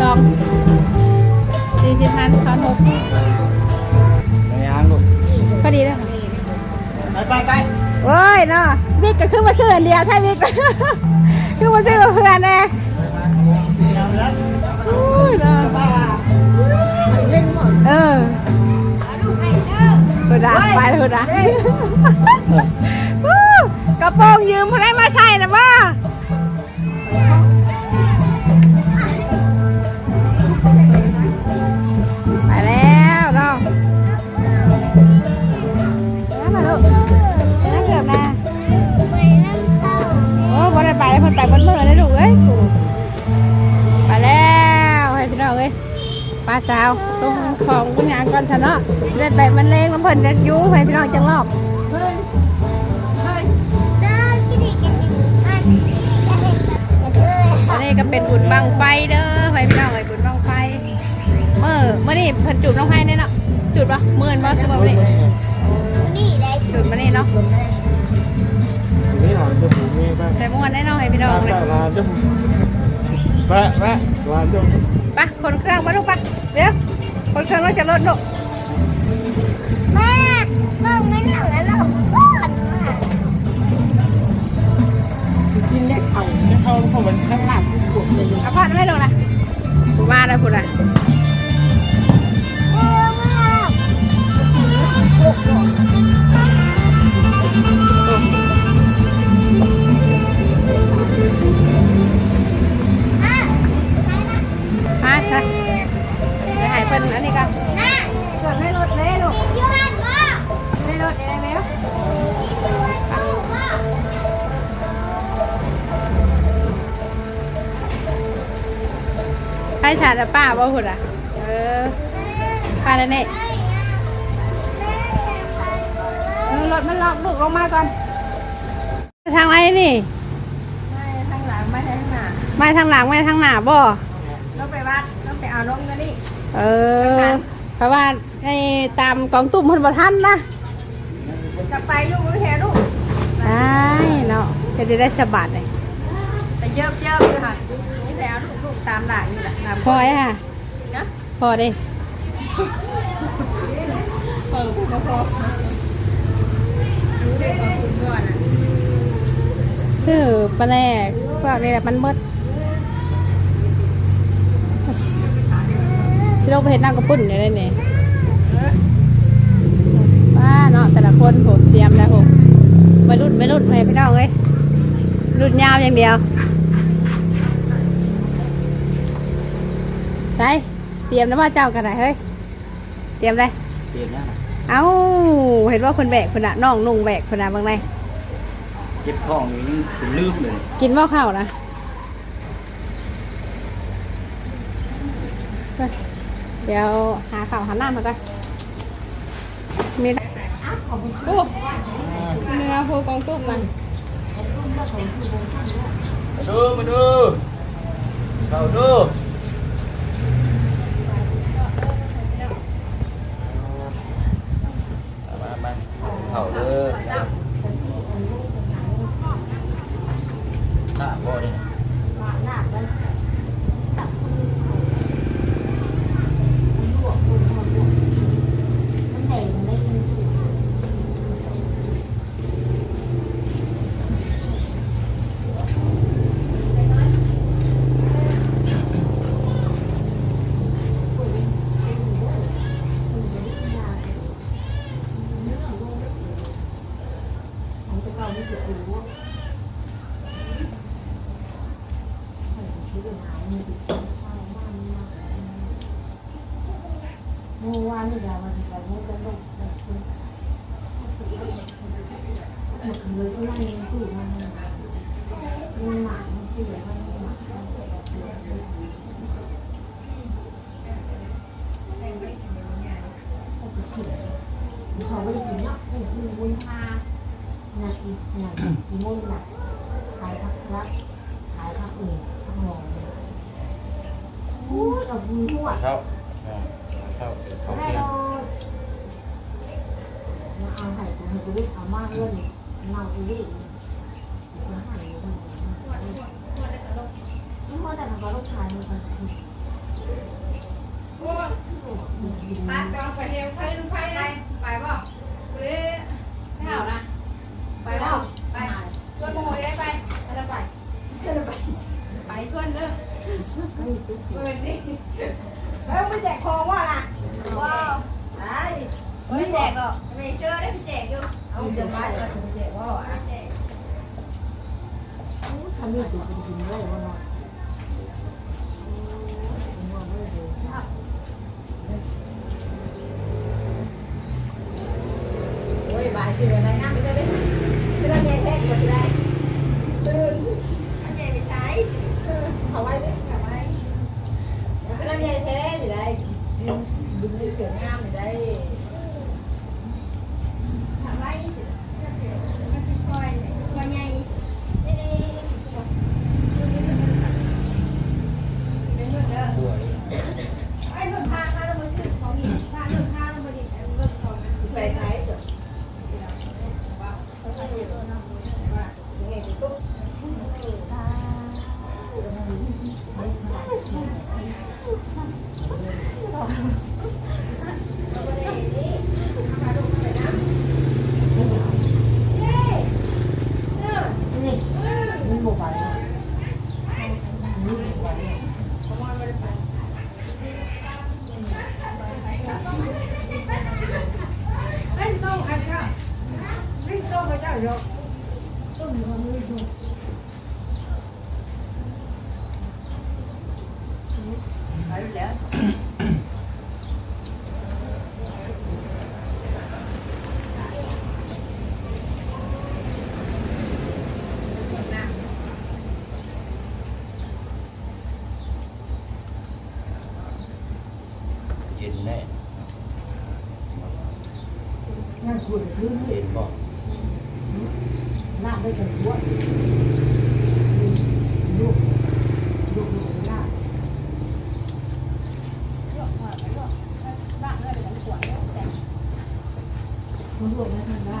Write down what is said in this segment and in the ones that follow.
สองสี่สิบพันทอนหกในยางลูกพอดีเลยไปไปไปเว้ยเนาะบิ๊กก็คือมาซื้ออันเดียวถ้าบิ๊กคือมาซื้อกับเพื่อนแน่โอ้ยเนาะเออคุณดาไปเลยคุณดาวู้กระโปรงยืมเขาได้มาใส่นะว่าาสาวตรงของคุณงานก่อนซะเนาะเล่นไปมันเลงมันเพิ่นจะอยู่ให้พี่น้องจังรอบอันนี้ก็เป็นบุญบังไฟเด้อไฟพี่น้องเอ้ยบุญบังไฟเมื่อเมื่อนี่เพิ่นจุดน้องไฟเนี่ยเนาะจุดปะหมื่นปะคือบ่นี่จุดมานี่เนาะนี่หน่อยจะผูกนี่ไปใส่ม่วนแน่นอนให้พี่น้องเลยลาจะแวะแวะลาจะไปะคนเครื่องมาลูกปะเดี๋ยวคนเครื่องเราจะลดลูกกินได้เข่าได้เข่าเพราะมันข้างหลังปวดเลยเอาพอดไม่ลงนะกูมาแล้วคุณอะมา ชาติป้าบ่หุ่นอะ เออป้าแล้วเนี่ยเออรถมันล็อกลูกลงมาก่อน ทางไหนนี่ ไม่ทางหลังไม่ทางหน้าไม่ทางหลังไม่ทางหน้าบ่เราไปวัดเราไปเอาลงกันนี่ เออ เพราะว่าไอ้ตามกองตุ่มเพิ่นบ่ทันนะจะไปอยู่ไม่แพ้ลูกไอ้เนาะจะได้ได้สบายเลยไปเยิบเยิบอยู่ค่ะไม่แพ้ลูกลูก ตามหลังอยู่แหละตามพอไอ้ค่ะนะพอเด้เออพอพอรู้ได้พอคุณก่อนอะชื่อปลาแรกพวกนี้แหละมันเบิดสิลงไปเห็นน้ำกระปุ่นอยู่ได้เนี่ยว้าเนาะแต่ละคนผมเตรียมแล้วผมไม่รุ่นไม่รุ่นไม่พี่น้องเอ้ยรุ่นยาวอย่างเดียว ใส่เตรียมนะว่าเจ้ากันไหนเฮ้ยเตรียมเลยเปลี่ยนแล้วเอ้าเห็นว่าคนแบกคนน่ะน้องนุ่งแบกคนน่ะบางไงเจ็บท้องนี่ยังเป็นลืมเลยกินบ่ข้าวนะไปเดี๋ยวหาข้าวหาน้ำมาก่อนมีโอ้เนื้อโพกองตุ้มมันมาดูมาดูเข้าดูมามา เข้าเด้อหน้าบ่นี่ เราไมื่อวานนี่ยาวันที่เราเนี่ได้ลงเลยก็นั่งตู้มันมันหมามันที่เหลือมันหมาเขาไม่ได้กินเนาะเออมีวุ้นผ้า นาทีนาทีกี่โมงหลักขายผักสลัดขายผักอื่นผักหอมอู้กับบุญทั่วเช้าอ่าเช้าเขาได้เที่ยงเราเอาไข่ตัวให้กูลูกเอามากเรื่องเมากูลูกมันหายมันไม่พอแต่เราลูกชายมันไปไปเอาไปเร็วไปลูกไปไปไปบ่ไปเลยไม่เอานะ เป็นสิเฮ้ยไม่แจกของว่าล่ะว้าวไอ้ไม่แจกหรอกไม่เชื่อได้ไม่แจกอยู่เอาจะมาจะไม่แจกว่าอะแจกฉันมีตัวเป็นจริงด้วยว่าน้อยว่าไม่เลยจ้ะโอ้ยบายเชื่ออะไรนะไม่ได้ไม่ได้แย่แท้ก็ได้ตื่นอันใหญ่ไปใช้เอาไว้ดิ เราไปเลยนี่ทำอะไร ไปแล้ว เย็นแน่ นั่นควรพื้น เย็นบ่ ลากได้กันทั่วลูกลูกลูกลาก มันลูกไม่ทันลา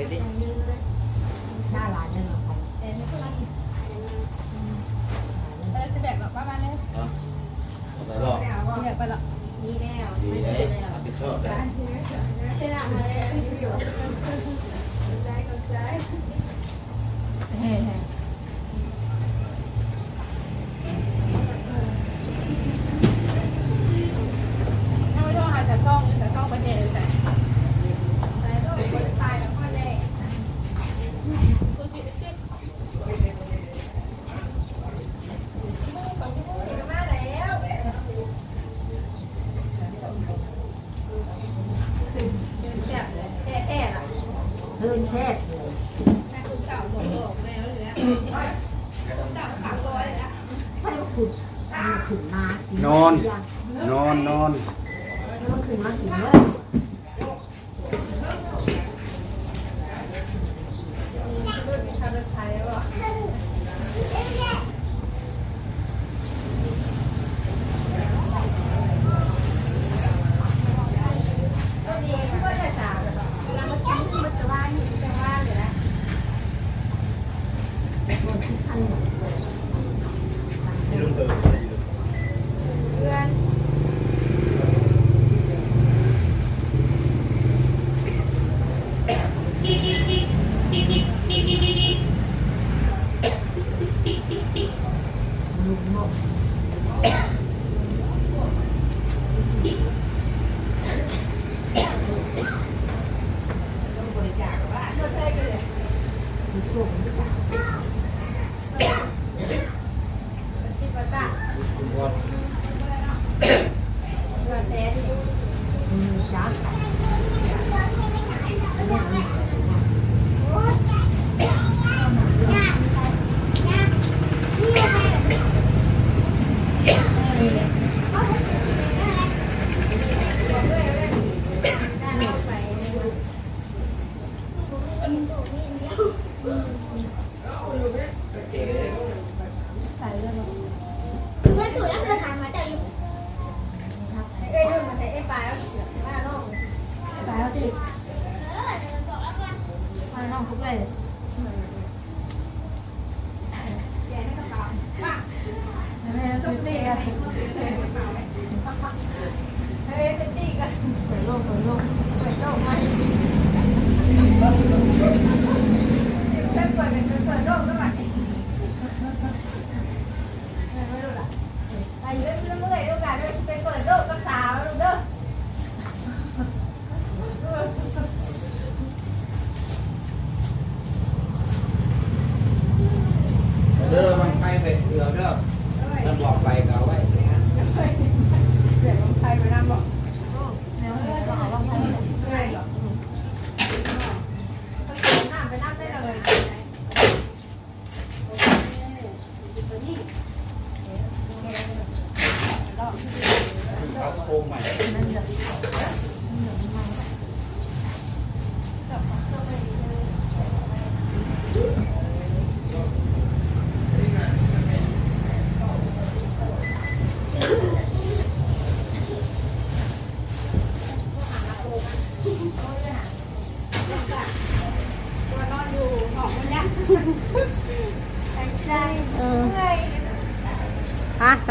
Ready? ถึงนอน นอนนอนถึงมาถึงเลย ปลายแล้วเสียบ้าน้อง ตายแล้วสิมาน้องทุกเลย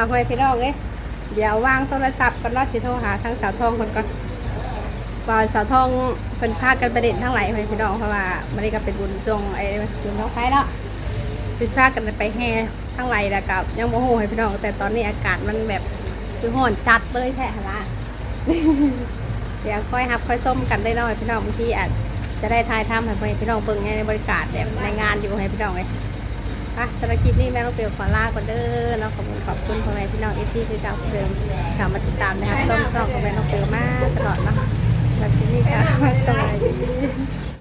าวห้อยพี่น้องเอ้ยเดี๋ยววางโทรศัพท์กันรอดสิโทรหาทั้งสาวทองคนก่อนว่าสาวทองเป็นพากันประเด็นทั้งหลายพี่น้องเพราะว่ามันนี่ก็เป็นบุญจงไอ้บุญท้องไฟเนาะคือพากันไปแห่ทั้งหลายแล้วกับยังโมโหให้พี่น้อง แต่ตอนนี้อากาศมันแบบคือห่อนจัดเลยแท้ละเดี๋ยวค่อยหับค่อยส้มกันได้หน่อยพี่น้องบางทีอาจจะได้ทายทำให้พี่น้องเบิ่งในบริการแบบในงานอยู่ให้พี่น้องเลย อะสำหรับคลิปนี้แม่ลูกเปลี่ยวขอลาก่อนเด้อแล้วขอบคุณขอบคุณพ่อแม่พี่น้องเอฟซีคือเก่าเดิมข่าวมาติดตามนะครับส้มช่องของแม่ลูกเปลี่ยวมากตลอดเนาะสำหรับคลิปนี้ค่ะสวัสดี